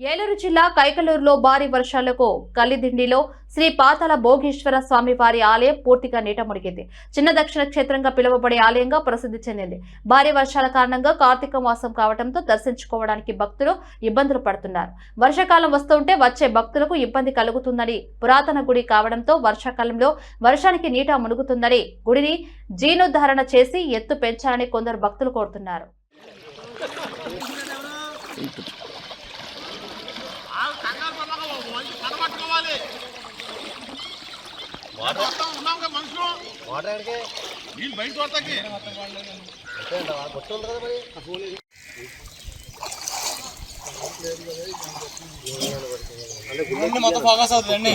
ఏలూరు జిల్లా కైకలూరులో భారీ వర్షాలకు కలిదిండిలో శ్రీ పాతాల భోగేశ్వర స్వామి వారి ఆలయం పూర్తిగా నీట మునిగింది. చిన్న దక్షిణ క్షేత్రంగా పిలువబడే ఆలయంగా ప్రసిద్ధి చెందింది. భారీ వర్షాల కారణంగా కార్తీక మాసం కావడంతో దర్శించుకోవడానికి భక్తులు ఇబ్బందులు పడుతున్నారు. వర్షాకాలం వస్తుంటే వచ్చే భక్తులకు ఇబ్బంది కలుగుతుందని పురాతన గుడి కావడంతో వర్షాకాలంలో వర్షానికి నీట మునుగుతుందని గుడిని జీర్ణోద్ధరణ చేసి ఎత్తు పెంచాలని కొందరు భక్తులు కోరుతున్నారు. పడబట్టుకోవాలి మొత్తం ఉన్నాం కదా మనుషులు. వాటర్ ఎక్కడికి? నీళ్ళు బయట పడతాకి గుట్ట ఉంది కదా మరి? మొత్తం ఫోకస్ అవుతుందండి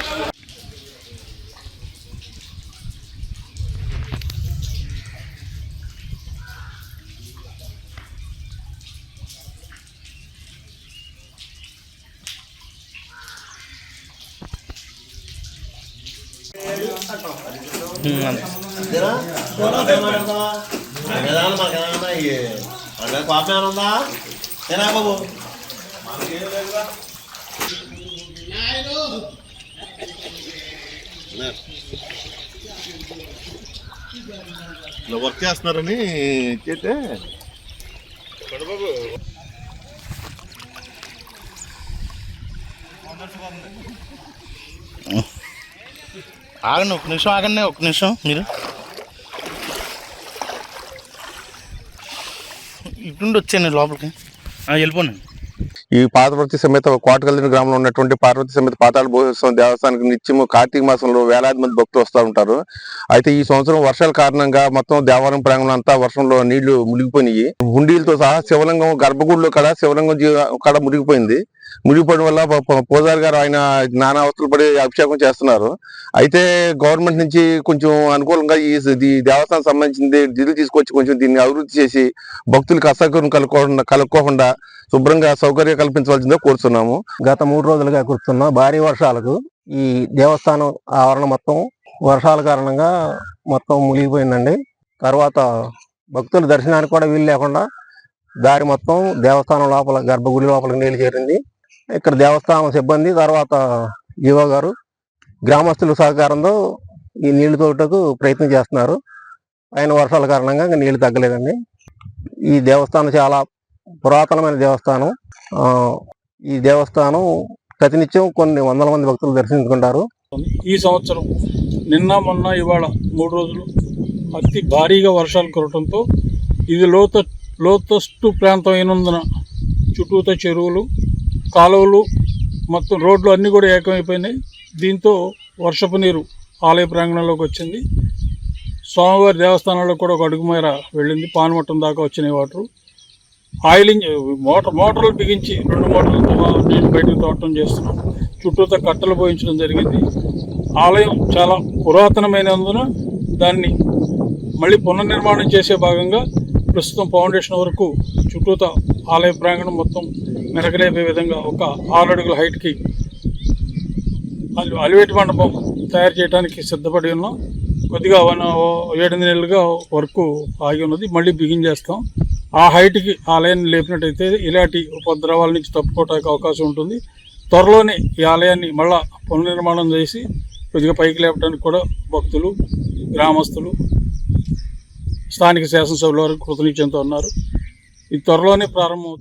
కోపం ఏమైనా ఉందా? ఏనా బాబు? ఇలా వర్క్ చేస్తున్నారని చేస్తే ఆగండి ఒక నిమిషం ఆగండి ఒక నిమిషం మీరు. ఇటుండి వచ్చాను లోపలికి. ఆ, ఈ పార్వతి సమేత కోటకల్లిన గ్రామంలో ఉన్నటువంటి పార్వతి సమేత పాతాళ భూస్వామి దేవస్థానానికి నిత్యము కార్తీక మాసంలో వేలాది మంది భక్తులు వస్తూ ఉంటారు. అయితే ఈ సంవత్సరం వర్షాల కారణంగా మొత్తం దేవాలయం ప్రాంగణం అంతా వర్షంలో నీళ్ళు మునిగిపోయినాయి. హుండీలతో సహా శివలింగం గర్భగుడిలో కూడా శివలింగం జీ- మునిగిపోయింది. మునిగిపోవడం వల్ల పూజారి గారు ఆయన నానా అవస్థలు పడి అభిషేకం చేస్తున్నారు. అయితే గవర్నమెంట్ నుంచి కొంచెం అనుకూలంగా ఈ దేవస్థానం సంబంధించింది నిధులు తీసుకొచ్చి కొంచెం దీన్ని అభివృద్ధి చేసి భక్తులకు అసౌకర్యం కలుక్కోకుండా కలుక్కోకుండా శుభ్రంగా సౌకర్యం కల్పించవలసిందిగా కోరుతున్నాము. గత మూడు రోజులుగా కురుస్తున్న భారీ వర్షాలకు ఈ దేవస్థానం ఆవరణ మొత్తం వర్షాల కారణంగా మొత్తం మునిగిపోయిందండి. తర్వాత భక్తుల దర్శనానికి కూడా వీలు లేకుండా దారి మొత్తం దేవస్థానం లోపల గర్భగుడి లోపలికి నీళ్ళు చేరింది. ఇక్కడ దేవస్థానం సిబ్బంది తర్వాత ఈవో గారు గ్రామస్తుల సహకారంతో ఈ నీళ్ళు తోటకు ప్రయత్నం చేస్తున్నారు. పైన వర్షాల కారణంగా ఇంకా నీళ్ళు తగ్గలేదండి. ఈ దేవస్థానం చాలా పురాతనమైన దేవస్థానం. ఈ దేవస్థానం ప్రతినిత్యం కొన్ని వందల మంది భక్తులు దర్శించుకుంటారు. ఈ సంవత్సరం నిన్న మొన్న ఇవాళ మూడు రోజులు అతి భారీగా వర్షాలు కురవడంతో ఇది లోత లోతస్టు ప్రాంతం అయినందున చుట్టూత చెరువులు కాలువలు మొత్తం రోడ్లు అన్నీ కూడా ఏకమైపోయినాయి. దీంతో వర్షపు నీరు ఆలయ ప్రాంగణంలోకి వచ్చింది. స్వామివారి దేవస్థానంలో కూడా ఒక అడుగుమేర వెళ్ళింది. పానుమట్టం దాకా వచ్చినాయి వాటరు. ఆయిలింగ్ మోటార్ మోటార్లు బిగించి రెండు మోటార్లతో నేను బయటకు తోటం చేస్తున్నాం. చుట్టూతో కట్టలు పోయించడం జరిగింది. ఆలయం చాలా పురాతనమైనందున దాన్ని మళ్ళీ పునర్నిర్మాణం చేసే భాగంగా ప్రస్తుతం ఫౌండేషన్ వరకు చుట్టూత ఆలయ ప్రాంగణం మొత్తం మెరగలేపే విధంగా ఒక ఆరు అడుగుల హైట్కి అలివేటి మండపం తయారు చేయడానికి సిద్ధపడి ఉన్నాం. కొద్దిగా వన్ ఏడెనిమిది నెలలుగా వరకు ఆగి ఉన్నది. మళ్ళీ బిగిన్ చేస్తాం. ఆ హైట్కి ఆలయాన్ని లేపినట్టయితే ఇలాంటి ఉపద్రవాల నుంచి తప్పుకోవడానికి అవకాశం ఉంటుంది. త్వరలోనే ఈ ఆలయాన్ని మళ్ళా పునర్నిర్మాణం చేసి కొద్దిగా పైకి లేపడానికి కూడా భక్తులు గ్రామస్తులు స్థానిక శాసనసభల వరకు కృతనిశ్చయంతో ఉన్నారు. ఇది త్వరలోనే ప్రారంభం